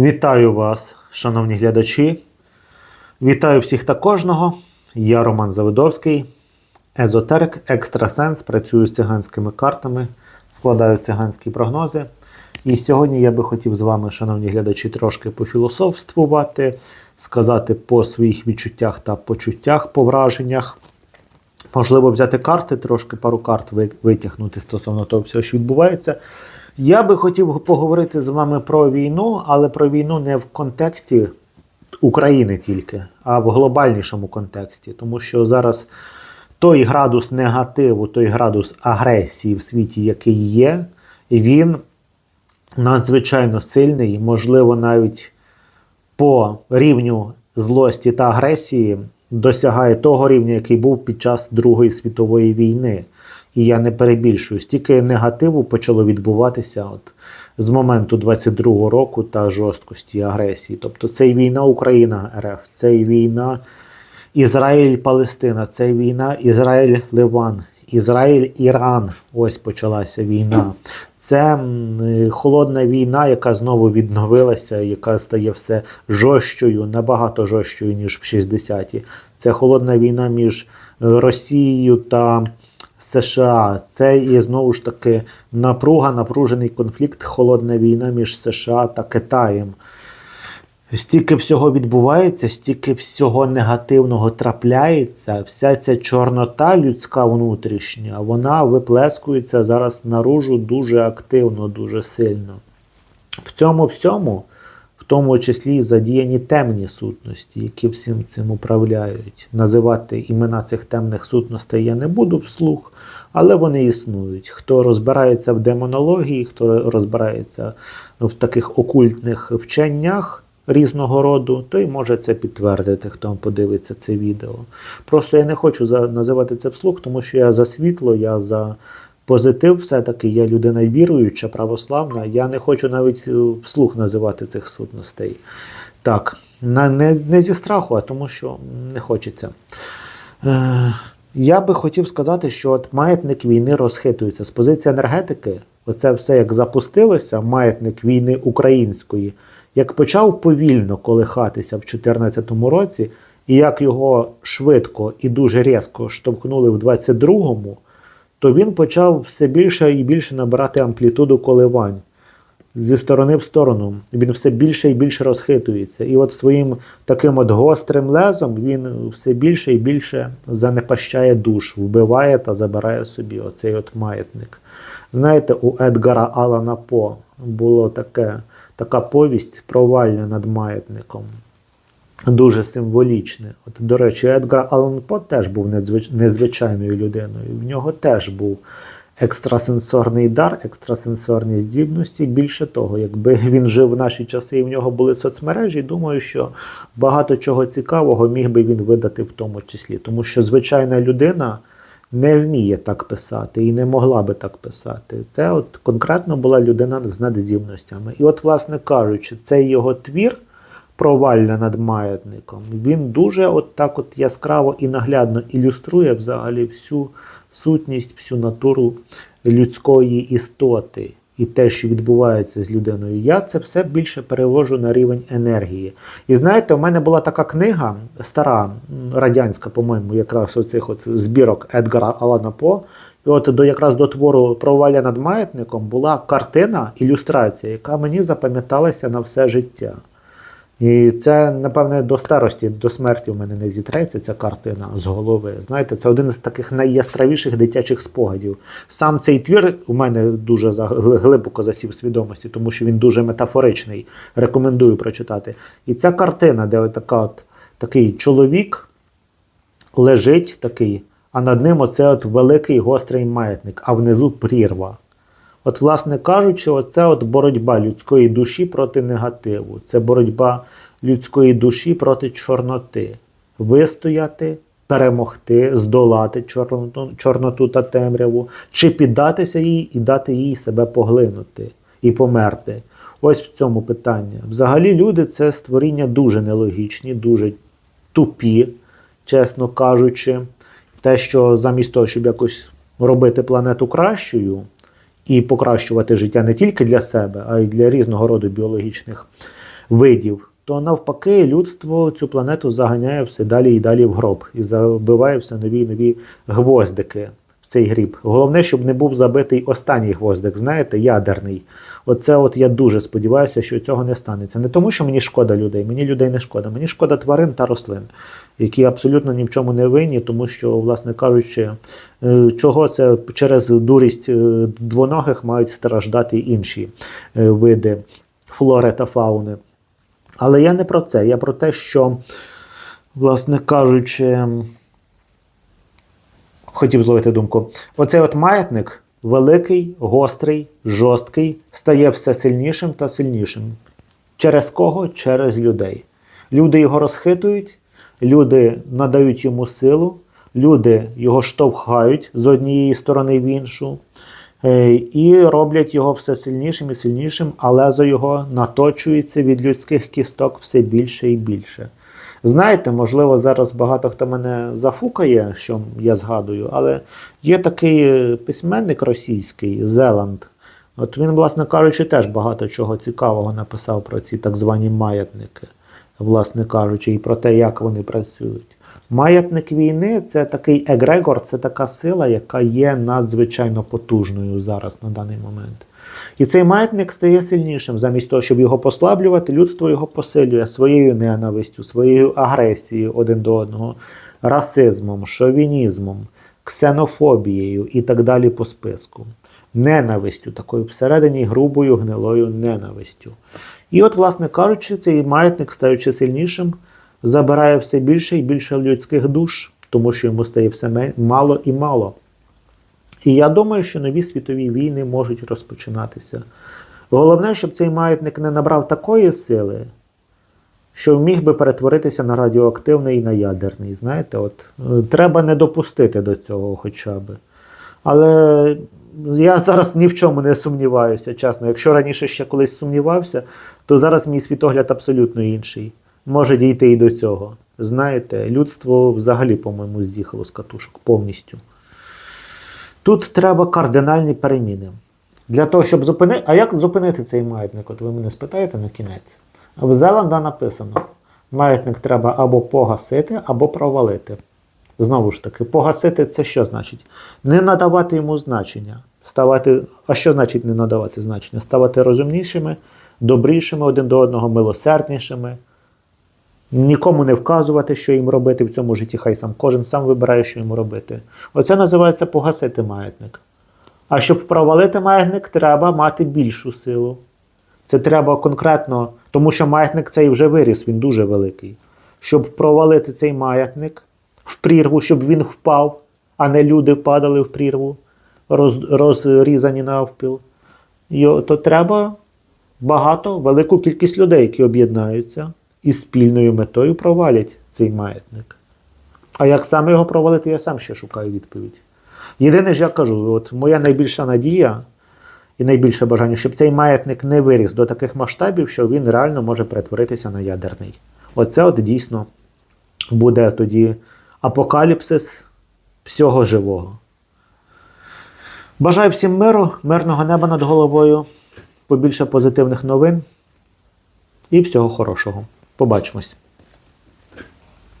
Вітаю вас, шановні глядачі. Вітаю всіх та кожного. Я Роман Завидовський, езотерик, екстрасенс, працюю з циганськими картами, складаю циганські прогнози. І сьогодні я би хотів з вами, шановні глядачі, трошки пофілософствувати, сказати по своїх відчуттях та почуттях, по враженнях. Можливо, взяти карти, трошки пару карт витягнути стосовно того всього, що відбувається. Я би хотів поговорити з вами про війну, але про війну не в контексті України тільки, а в глобальнішому контексті. Тому що зараз той градус негативу, той градус агресії в світі, який є, він надзвичайно сильний, можливо, навіть по рівню злості та агресії досягає того рівня, який був під час Другої світової війни. І я не перебільшую, стільки негативу почало відбуватися от з моменту 22-го року та жорсткості агресії. Тобто це і війна Україна РФ, це і війна Ізраїль-Палестина, це і війна Ізраїль-Ливан, Ізраїль-Іран. Ось почалася війна. Це холодна війна, яка знову відновилася, яка стає все жорсткою, набагато жорсткою, ніж в 60-ті. Це холодна війна між Росією та США. Це і знову ж таки напруга, напружений конфлікт, холодна війна між США та Китаєм. Стільки всього відбувається, стільки всього негативного трапляється, вся ця чорнота людська внутрішня, вона виплескується зараз наружу дуже активно, дуже сильно. В цьому всьому, тому числі задіяні темні сутності, які всім цим управляють. Називати імена цих темних сутностей я не буду вслух, але вони існують. Хто розбирається в демонології, хто розбирається в таких окультних вченнях різного роду, той може це підтвердити, хто подивиться це відео. Просто я не хочу називати це вслух, тому що я за світло, я за позитив, все-таки я людина віруюча, православна. Я не хочу навіть е, вслух називати цих сутностей. Так, не, не зі страху, а тому, що не хочеться. Е, я би хотів сказати, що от маятник війни розхитується. З позиції енергетики, оце все як запустилося, маятник війни української, як почав повільно колихатися в 2014 році, і як його швидко і дуже різко штовхнули в 22-му, то він почав все більше і більше набирати амплітуду коливань зі сторони в сторону. Він все більше і більше розхитується. І от своїм таким от гострим лезом він все більше і більше занепащає душ, вбиває та забирає собі оцей от маятник. Знаєте, у Едгара Алана По було таке, така повість провальня над маятником. Дуже символічне. От, до речі, Едгар Алан По теж був незвичайною людиною. В нього теж був екстрасенсорний дар, екстрасенсорні здібності. Більше того, якби він жив в наші часи і в нього були соцмережі, думаю, що багато чого цікавого міг би він видати в тому числі. Тому що звичайна людина не вміє так писати і не могла би так писати. Це от конкретно була людина з надздібностями. І от, власне кажучи, цей його твір провалля над маятником, він дуже от так от яскраво і наглядно ілюструє взагалі всю сутність, всю натуру людської істоти і те, що відбувається з людиною. Я це все більше перевожу на рівень енергії. І знаєте, у мене була така книга, стара, радянська, по-моєму, якраз оцих от збірок Едгара Алана По. І от до якраз до твору провалля над маятником була картина, ілюстрація, яка мені запам'яталася на все життя. І це, напевне, до старості, до смерті в мене не зітреться ця картина з голови. Знаєте, це один з таких найяскравіших дитячих спогадів. Сам цей твір у мене дуже глибоко засів свідомості, тому що він дуже метафоричний. Рекомендую прочитати. І ця картина, де така от, такий чоловік лежить такий, а над ним оце от великий гострий маятник, а внизу прірва. От, власне кажучи, оце от боротьба людської душі проти негативу. Це боротьба людської душі проти чорноти. Вистояти, перемогти, здолати чорноту, чорноту та темряву, чи піддатися їй і дати їй себе поглинути і померти. Ось в цьому питання. Взагалі, люди це створіння дуже нелогічні, дуже тупі, чесно кажучи. Те, що замість того, щоб якось робити планету кращою, і покращувати життя не тільки для себе, а й для різного роду біологічних видів, то навпаки людство цю планету заганяє все далі і далі в гроб і забиває все нові і нові гвоздики в цей гріб. Головне, щоб не був забитий останній гвоздик, знаєте, ядерний. Оце от я дуже сподіваюся, що цього не станеться. Не тому, що мені шкода людей, мені людей не шкода, мені шкода тварин та рослин, які абсолютно ні в чому не винні, тому що, власне кажучи, е, чого це через дурість е, двоногих мають страждати інші е, види флори та фауни. Але я не про це. Я про те, що, власне кажучи, хотів зловити думку. Оцей от маятник великий, гострий, жорсткий, стає все сильнішим та сильнішим. Через кого? Через людей. Люди його розхитують, люди надають йому силу, люди його штовхають з однієї сторони в іншу. Е, І роблять його все сильнішим і сильнішим, а лезо його наточується від людських кісток все більше і більше. Знаєте, можливо, зараз багато хто мене зафукає, що я згадую, але є такий е, письменник російський Зеланд. От він, власне кажучи, теж багато чого цікавого написав про ці так звані маятники, власне кажучи, і про те, як вони працюють. Маятник війни це такий егрегор, це така сила, яка є надзвичайно потужною зараз на даний момент. І цей маятник стає сильнішим. Замість того, щоб його послаблювати, людство його посилює своєю ненавистю, своєю агресією один до одного, расизмом, шовінізмом, ксенофобією і так далі по списку. Ненавистю, такою всередині грубою, гнилою ненавистю. І от, власне кажучи, цей маятник, стаючи сильнішим, забирає все більше і більше людських душ, тому що йому стає все мало і мало. І я думаю, що нові світові війни можуть розпочинатися. Головне, щоб цей маятник не набрав такої сили, що міг би перетворитися на радіоактивний і на ядерний. Знаєте, от е, треба не допустити до цього хоча б. Але я зараз ні в чому не сумніваюся, чесно. Якщо раніше ще колись сумнівався, то зараз мій світогляд абсолютно інший. Може дійти і до цього. Знаєте, людство взагалі, по-моєму, з'їхало з катушок повністю. Тут треба кардинальні переміни. Для того, щоб зупинити. А як зупинити цей маятник? От ви мене спитаєте на кінець. В Зеланда написано: маятник треба або погасити, або провалити. Знову ж таки, погасити це що значить? Не надавати йому значення. Ставати, а що значить не надавати значення? Ставати розумнішими, добрішими один до одного, милосерднішими. Нікому не вказувати, що їм робити в цьому житті, хай сам кожен сам вибирає, що йому робити. Оце називається погасити маятник. А щоб провалити маятник, треба мати більшу силу. Це треба конкретно, тому що маятник цей вже виріс, він дуже великий. Щоб провалити цей маятник в прірву, щоб він впав, а не люди впадали в прірву, роз, розрізані навпіл, то треба багато, велику кількість людей, які об'єднаються і спільною метою провалять цей маятник. А як саме його провалити, я сам ще шукаю відповідь. Єдине ж я кажу, от моя найбільша надія і найбільше бажання, щоб цей маятник не виріс до таких масштабів, що він реально може перетворитися на ядерний. Оце от дійсно буде тоді апокаліпсис всього живого. Бажаю всім миру, мирного неба над головою, побільше позитивних новин і всього хорошого. Побачимось.